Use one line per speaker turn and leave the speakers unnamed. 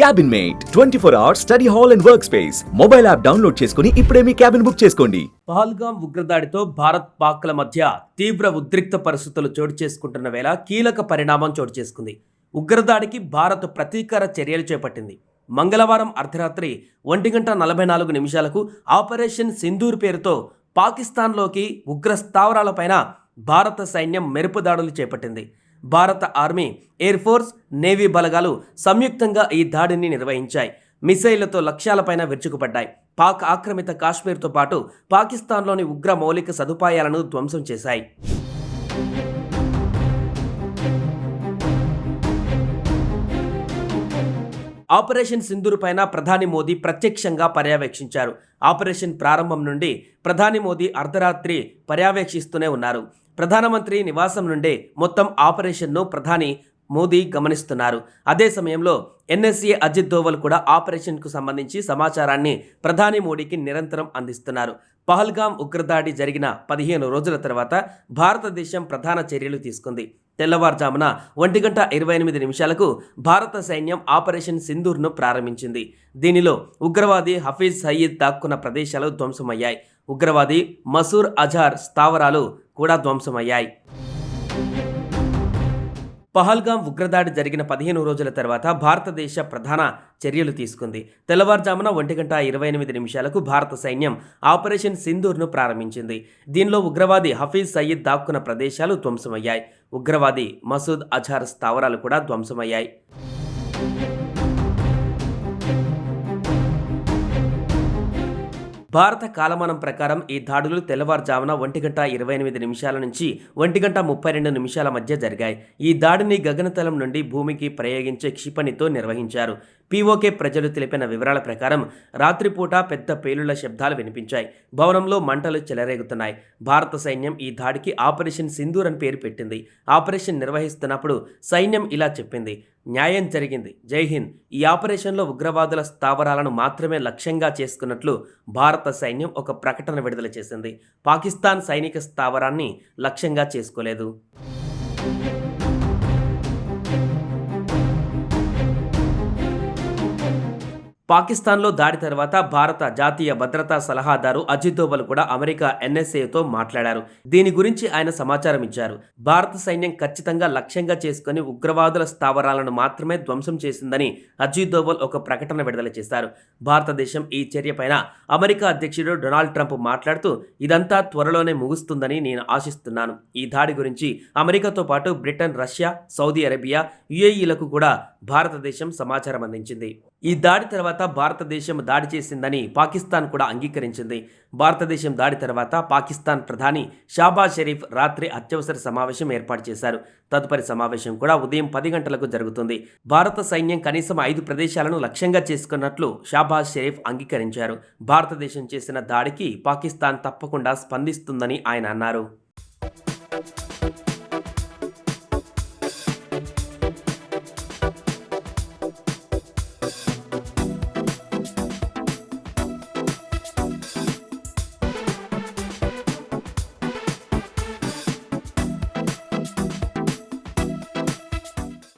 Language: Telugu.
Cabin mate twenty four hours study hall and work space mobile app download చేసుకుని ఇప్పుడే మీ క్యాబిన్ బుక్ చేసుకోండి.
పహల్గాం ఉగ్రదాడితో భారత్ పాక్ల మధ్య తీవ్ర ఉద్రిక్త పరిస్థితులు చోటు చేసుకుంటున్న వేళ కీలక పరిణామం చోటు చేసుకుంది. ఉగ్రదాడికి భారత్ ప్రతీకార చర్యలు చేపట్టింది. మంగళవారం అర్ధరాత్రి ఒంటి గంట నలభై నాలుగు నిమిషాలకు ఆపరేషన్ సింధూర్ పేరుతో పాకిస్తాన్లోకి ఉగ్ర స్థావరాలపైన భారత సైన్యం మెరుపు దాడులు చేపట్టింది. భారత ఆర్మీ ఎయిర్ ఫోర్స్ నేవీ బలగాలు సంయుక్తంగా ఈ దాడిని నిర్వహించాయి. మిసైళ్ళతో లక్ష్యాలపైన విరుచుకుపడ్డాయి. పాక్ ఆక్రమిత కాశ్మీర్తో పాటు పాకిస్తాన్లోని ఉగ్ర మౌలిక సదుపాయాలను ధ్వంసం చేశాయి. ఆపరేషన్ సింధూర్ పైన ప్రధాని మోదీ ప్రత్యక్షంగా పర్యవేక్షించారు. ఆపరేషన్ ప్రారంభం నుండి ప్రధాని మోదీ అర్ధరాత్రి పర్యవేక్షిస్తూనే ఉన్నారు. ప్రధానమంత్రి నివాసం నుండే మొత్తం ఆపరేషన్ను ప్రధాని మోదీ గమనిస్తున్నారు. అదే సమయంలో ఎన్ఎస్ఏ అజిత్ దోవల్ కూడా ఆపరేషన్కు సంబంధించి సమాచారాన్ని ప్రధాని మోడీకి నిరంతరం అందిస్తున్నారు. పహల్గాం ఉగ్రదాడి జరిగిన పదిహేను రోజుల తర్వాత భారతదేశం ప్రధాన చర్యలు తీసుకుంది. తెల్లవారుజామున ఒంటి గంట ఇరవై ఎనిమిది నిమిషాలకు భారత సైన్యం ఆపరేషన్ సింధూర్ను ప్రారంభించింది. దీనిలో ఉగ్రవాది హఫీజ్ సయీద్ దాక్కున్న ప్రదేశాలు ధ్వంసమయ్యాయి. ఉగ్రవాది మసూర్ అజార్ స్థావరాలు కూడా ధ్వంసమయ్యాయి. పహల్గాం ఉగ్రదాడి జరిగిన పదిహేను రోజుల తర్వాత భారతదేశ ప్రధాన చర్యలు తీసుకుంది. తెల్లవారుజామున ఒంటి గంట ఇరవై ఎనిమిది నిమిషాలకు భారత సైన్యం ఆపరేషన్ సింధూర్ను ప్రారంభించింది. దీనిలో ఉగ్రవాది హఫీజ్ సయీద్ దాక్కున్న ప్రదేశాలు ధ్వంసమయ్యాయి. ఉగ్రవాది మసూద్ అజార్ స్థావరాలు కూడా ధ్వంసమయ్యాయి. భారత కాలమానం ప్రకారం ఈ దాడులు తెల్లవారుజామున ఒంటి గంట ఇరవై ఎనిమిది నిమిషాల నుంచి ఒంటి గంట ముప్పై రెండు నిమిషాల మధ్య జరిగాయి. ఈ దాడిని గగనతలం నుండి భూమికి ప్రయోగించే క్షిపణితో నిర్వహించారు. పీఓకే ప్రజలు తెలిపిన వివరాల ప్రకారం రాత్రిపూట పెద్ద పేలుళ్ళ శబ్దాలు వినిపించాయి. భవనంలో మంటలు చెలరేగుతున్నాయి. భారత సైన్యం ఈ దాడికి ఆపరేషన్ సింధూర్ అని పేరు పెట్టింది. ఆపరేషన్ నిర్వహిస్తున్నప్పుడు సైన్యం ఇలా చెప్పింది. న్యాయం జరిగింది. జైహింద్ ఈ ఆపరేషన్లో ఉగ్రవాదుల స్థావరాలను మాత్రమే లక్ష్యంగా చేసుకున్నట్లు భారత సైన్యం ఒక ప్రకటన విడుదల చేసింది. పాకిస్తాన్ సైనిక స్థావరాన్ని లక్ష్యంగా చేసుకోలేదు. పాకిస్తాన్లో దాడి తర్వాత భారత జాతీయ భద్రతా సలహాదారు అజిత్ దోవల్ కూడా అమెరికా ఎన్ఎస్ఏతో మాట్లాడారు. దీని గురించి ఆయన సమాచారం ఇచ్చారు. భారత సైన్యం ఖచ్చితంగా లక్ష్యంగా చేసుకుని ఉగ్రవాదుల స్థావరాలను మాత్రమే ధ్వంసం చేసిందని అజిత్ దోవల్ ఒక ప్రకటన విడుదల చేశారు. భారతదేశం ఈ చర్యపైన అమెరికా అధ్యక్షుడు డొనాల్డ్ ట్రంప్ మాట్లాడుతూ ఇదంతా త్వరలోనే ముగుస్తుందని నేను ఆశిస్తున్నాను. ఈ దాడి గురించి అమెరికాతో పాటు బ్రిటన్ రష్యా సౌదీ అరేబియా యుఏఈలకు కూడా భారతదేశం సమాచారం అందించింది. ఈ దాడి తర్వాత భారతదేశం దాడి చేసిందని పాకిస్తాన్ కూడా అంగీకరించింది. భారతదేశం దాడి తర్వాత పాకిస్తాన్ ప్రధాని షాబాజ్ షరీఫ్ రాత్రి అత్యవసర సమావేశం ఏర్పాటు చేశారు. తదుపరి సమావేశం కూడా ఉదయం పది గంటలకు జరుగుతుంది. భారత సైన్యం కనీసం ఐదు ప్రదేశాలను లక్ష్యంగా చేసుకున్నట్లు షాబాజ్ షరీఫ్ అంగీకరించారు. భారతదేశం చేసిన దాడికి పాకిస్తాన్ తప్పకుండా స్పందిస్తుందని ఆయన అన్నారు.